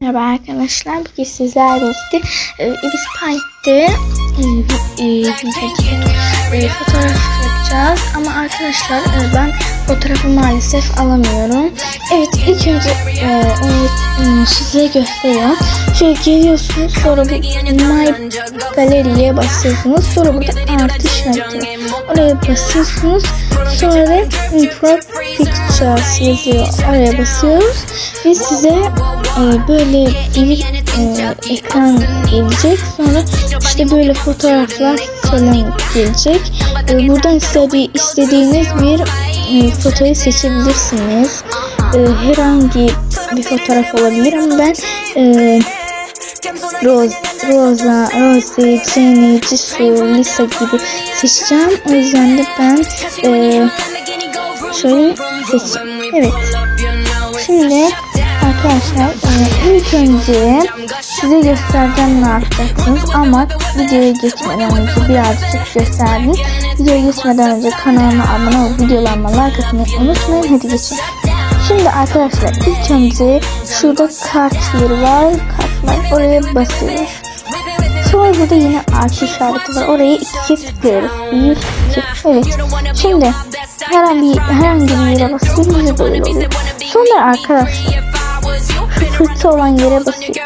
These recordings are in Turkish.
Merhaba arkadaşlar. Bugün sizlerle birlikte e, Ibis Park'te e, e, e, fotoğraf yapacağız. Ama arkadaşlar e, ben fotoğrafı maalesef alamıyorum. Evet ilk önce e, onu e, size gösteriyorum. Şöyle geliyorsunuz sonra bu My Gallery'ye basıyorsunuz. Sonra burada artı var. Oraya basıyorsunuz. Sonra da Import Pictures yazıyor. Oraya basıyoruz. Ve size e, böyle bir e, ekran gelecek. Sonra işte böyle fotoğraflar falan gelecek. E, buradan istediği, istediğiniz bir e, fotoğrafı seçebilirsiniz. E, herhangi bir fotoğraf olabilir ama ben e, Rose, Rosa, Rosie, Jenny, Jisoo, Lisa gibi seçeceğim. O yüzden de ben e, şöyle seçeyim. Evet. Şimdi arkadaşlar e, ilk önce size göstereceğim ne yapacaksınız ama videoya geçmeden önce birazcık gösterdim. Videoya geçmeden önce kanalıma abone olup videolarıma like atmayı unutmayın. Hadi geçelim. Şimdi arkadaşlar ilk önce şurada kart var. Kartlar oraya basıyoruz. Sonra burada yine artı işareti var. Oraya iki kez tıklıyoruz. Bir, iki. Evet. Şimdi herhangi herhangi bir yere basıyoruz böyle oluyor. Sonra arkadaşlar şu fırça olan yere basıyoruz.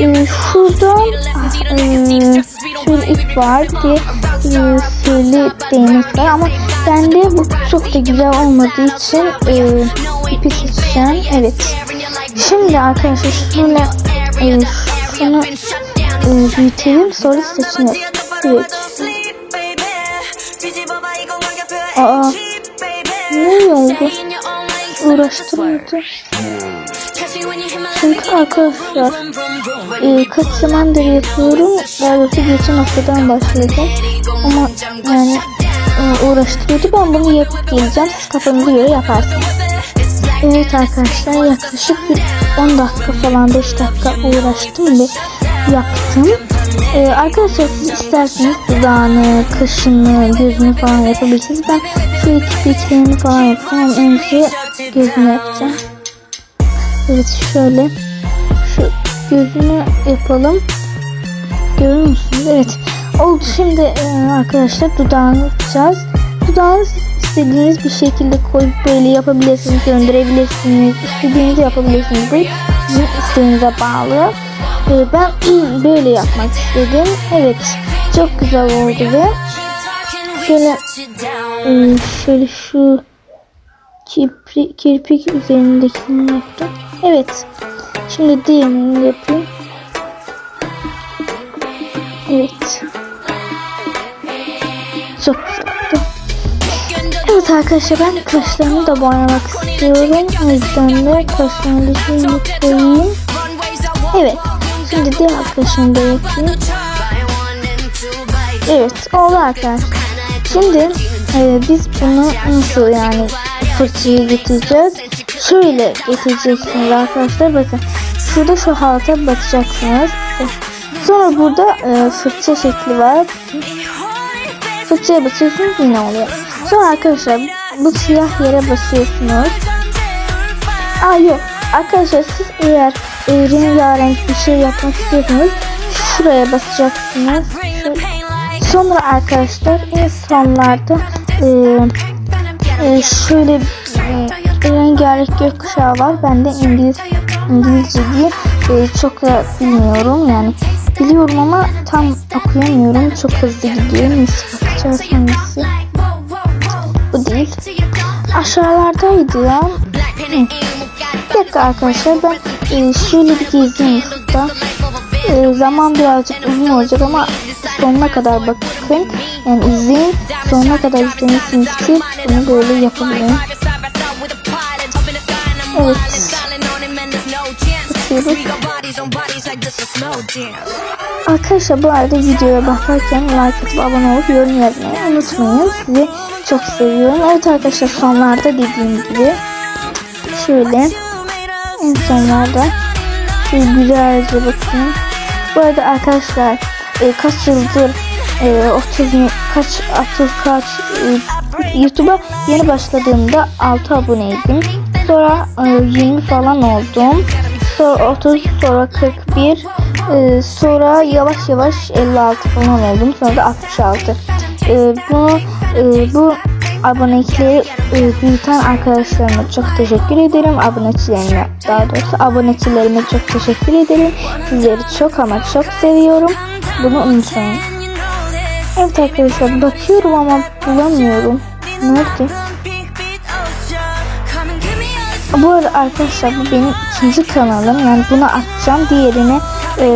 Ee, şöyle ip var diye ee, sihirli değnek ama bende bu çok da güzel olmadığı için ee, ipi seçeceğim. Evet. Şimdi arkadaşlar şöyle ee, şunu ee, büyütelim sonra yapacağız. Evet. Aa, ne oldu? Uğraştırmadı. Çünkü arkadaşlar e, kaç zamandır yapıyorum. Daha doğrusu geçen haftadan başladım. Ama yani e, uğraştırıyordu. Ben bunu yapıp geleceğim. Siz kafanıza göre yaparsınız. Evet arkadaşlar yaklaşık bir 10 dakika falan 5 dakika uğraştım ve yaptım. Ee, arkadaşlar siz isterseniz dudağını, kaşını, gözünü falan yapabilirsiniz. Ben şu iki kirpiklerini falan yapacağım önce gözünü yapacağım. Evet şöyle şu gözünü yapalım. Görüyor musunuz? Evet. Oldu şimdi e, arkadaşlar dudağını yapacağız. Dudağını istediğiniz bir şekilde koyup böyle yapabilirsiniz, gönderebilirsiniz. İstediğinizi yapabilirsiniz. Bu sizin isteğinize bağlı. E, ben böyle yapmak istedim. Evet. Çok güzel oldu ve şöyle e, şöyle şu kirpik, kirpik üzerindekini yaptım. Evet. Şimdi diğerini yapayım. Evet. Çok güzel oldu. Evet arkadaşlar ben kaşlarımı da boyamak istiyorum. O yüzden de kaşlarımı şöyle koyayım. Evet. Şimdi diğer kaşımı da yapayım. Evet oldu arkadaşlar. Şimdi e, biz bunu nasıl yani fırçayı getireceğiz. Şöyle getireceksiniz arkadaşlar. Bakın şurada şu halta basacaksınız. Sonra burada e, fırça şekli var. Fırçaya basıyorsunuz yine oluyor. Sonra arkadaşlar bu siyah yere basıyorsunuz. Aa yok. Arkadaşlar siz eğer e, rengarenk bir şey yapmak istiyorsanız şuraya basacaksınız. Sonra arkadaşlar en sonlarda e, e, şöyle e, rengarenk gökkuşağı var. Ben de İngiliz İngilizce diye e, çok da bilmiyorum yani. Biliyorum ama tam okuyamıyorum. Çok hızlı gidiyor. Neyse bakacağız hangisi. Bu değil. Aşağılardaydı ya. Hı. Bir dakika arkadaşlar ben e, şöyle bir gezeyim. E, zaman birazcık uzun olacak ama sonuna kadar bakın. Yani izleyin. Sonuna kadar izlemişsiniz ki bunu böyle yapabilirim. Evet. Arkadaşlar bu arada videoya bakarken like atıp abone olup yorum yazmayı unutmayın. Sizi çok seviyorum. Evet arkadaşlar sonlarda dediğim gibi şöyle en sonlarda şöyle güzelce bakın. Bu arada arkadaşlar e, kaç yıldır e, 30 mi- kaç 30 kaç e, YouTube'a yeni başladığımda 6 aboneydim. Sonra e, 20 falan oldum. sonra 30, sonra 41, e, sonra yavaş yavaş 56 falan oldum. Sonra da 66. E, bunu e, bu abonelikleri e, büyüten arkadaşlarıma çok teşekkür ederim. Abonecilerime daha doğrusu abonecilerime çok teşekkür ederim. Sizleri çok ama çok seviyorum. Bunu unutmayın. Evet arkadaşlar bakıyorum ama bulamıyorum. Nerede? Bu arada arkadaşlar bu benim ikinci kanalım. Yani bunu atacağım. Diğerini e,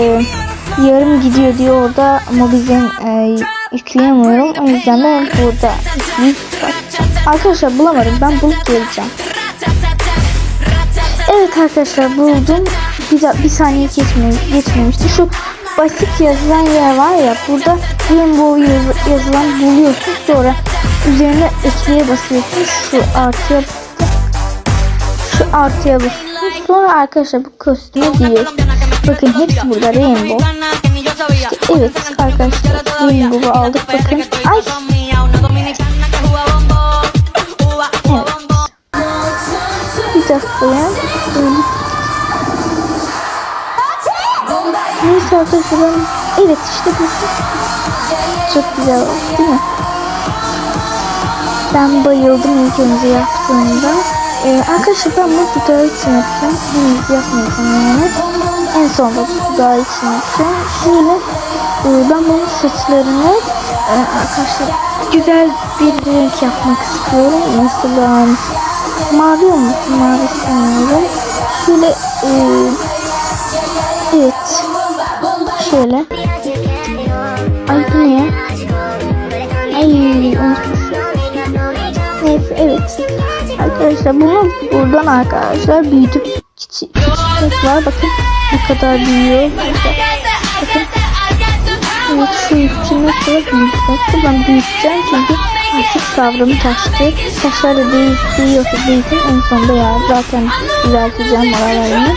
yarım gidiyor diye orada Mobizen e, yükleyemiyorum. O yüzden de burada. Arkadaşlar bulamadım. Ben bulup geleceğim. Evet arkadaşlar buldum. Bir, bir saniye geçme, geçmemişti. Şu basit yazılan yer var ya burada Rainbow yazı, yazılan buluyorsun sonra üzerine ekleye basıyorsun şu artıya şu artıya basıyorsun sonra arkadaşlar bu kostümü giyiyorsun. Bakın hepsi burada Rainbow. İşte evet arkadaşlar Rainbow'u aldık bakın. Ay Neyse arkadaşlar. Evet işte bu. Çok güzel oldu değil mi? Ben bayıldım ilk önce yaptığımda. Ee, arkadaşlar ben bu dudağı için yapacağım. Henüz yapmayacağım yani. En sonunda bu dudağı için yapacağım. Şöyle e, ben bunun saçlarını e, arkadaşlar güzel bir renk yapmak istiyorum. Mesela mavi olmasın mavi istemiyorum. Şöyle e, evet şöyle ay bu ne ya? Ay unutmuşum. Neyse evet. Arkadaşlar bunu buradan arkadaşlar büyütüp var. Bakın ne kadar büyüyor. Bakın. Evet şu üçünü kadar büyütmekte. Ben büyüteceğim çünkü artık sabrım taştı. Saçlar da büyüyorsa büyüsün. En sonunda ya zaten düzelteceğim oralarını.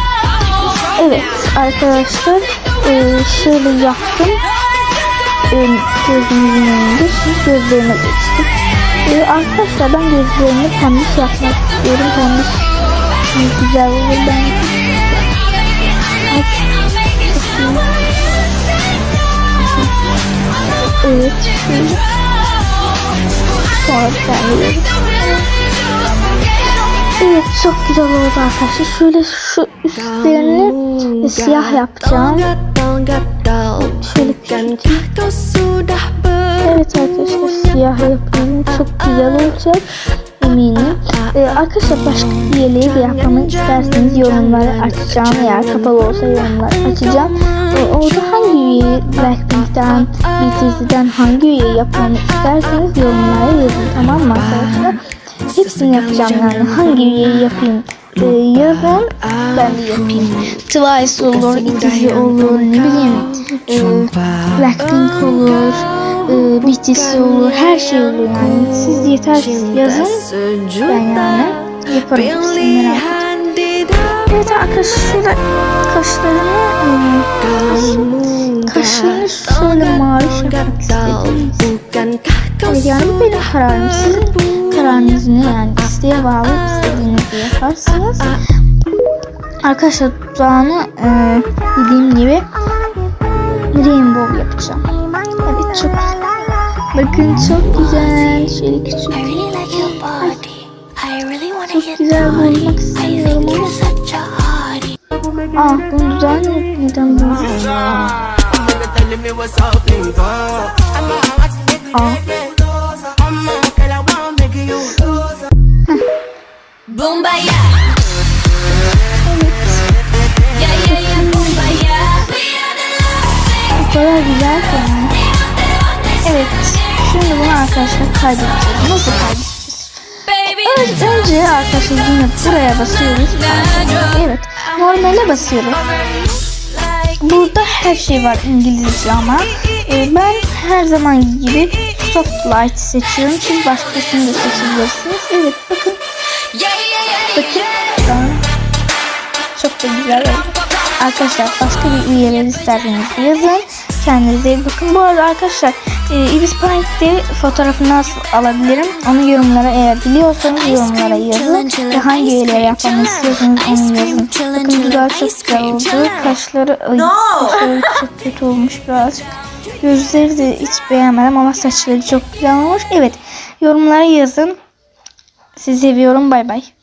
Evet arkadaşlar e, şöyle yaptım. E, gözümüzün önünde. Şimdi gözlerine geçtik. E, arkadaşlar ben gözlerini pembiş yapmak istiyorum. Pembiş güzel olur ben. Ay, çok iyi. Evet. Sonra düzenliyorum. Evet çok güzel oldu arkadaşlar. Şöyle şu üstlerini siyah yapacağım. Şöyle. Evet arkadaşlar siyah yapıyorum. Çok güzel olacak. Eminim. Ee, arkadaşlar başka bir yeleği de yapmamı isterseniz yorumları açacağım. Eğer kapalı olsa yorumları açacağım. Ee, orada hangi üyeyi Blackpink'ten, BTS'den hangi üyeyi yapmamı isterseniz yorumlara yazın. Tamam mı arkadaşlar? Hepsini yapacağım yani. Hangi üyeyi yapayım? Ee, yazın ben de yapayım. Twice olur, İTZY olur, ne bileyim. E, Blackpink olur, e, BTS olur, her şey olur yani. Siz yeter yazın. Ben yani yaparım hepsini merak etmeyin. Evet arkadaşlar şöyle kaşlarını e, kaşlarını şöyle mavi yapmak istedim. Evet, yani benim kararım. Sizin kararınız ne yani? İsteğe bağlı istediğinizi yaparsınız. Arkadaşlar dudağını e, dediğim gibi rainbow yapacağım. Evet çok güzel. Bakın çok güzel. Şöyle küçük. Çok güzel bulmak istiyorum ama. Aa bunu dudağını neden bu? Aa. Yeah, yeah, bombaya. We are the last O kadar güzel ki yani. Evet. Şimdi bunu arkadaşlar kaydedeceğiz. Nasıl kaydedeceğiz? Evet, önce arkadaşlar yine buraya basıyoruz. Evet. Normale basıyorum. Burada her şey var İngilizce ama e, ben her zaman gibi soft light seçiyorum. Siz başkasını da seçebilirsiniz. Evet an Çok da güzel oldu. Arkadaşlar başka bir üyeler isterseniz yazın. Kendinize iyi bakın. Bu arada arkadaşlar Ee, Ibis Paint'te fotoğrafını nasıl alabilirim? Onu yorumlara eğer biliyorsanız yorumlara yazın. Ve hangi üyeleri yapmamı istiyorsanız onu yazın. Bakın dudağı çok güzel oldu. Kaşları, ay, kaşları çok kötü olmuş birazcık. Gözleri de hiç beğenmedim ama saçları çok güzel olmuş. Evet yorumlara yazın. Sizi seviyorum. Bay bay.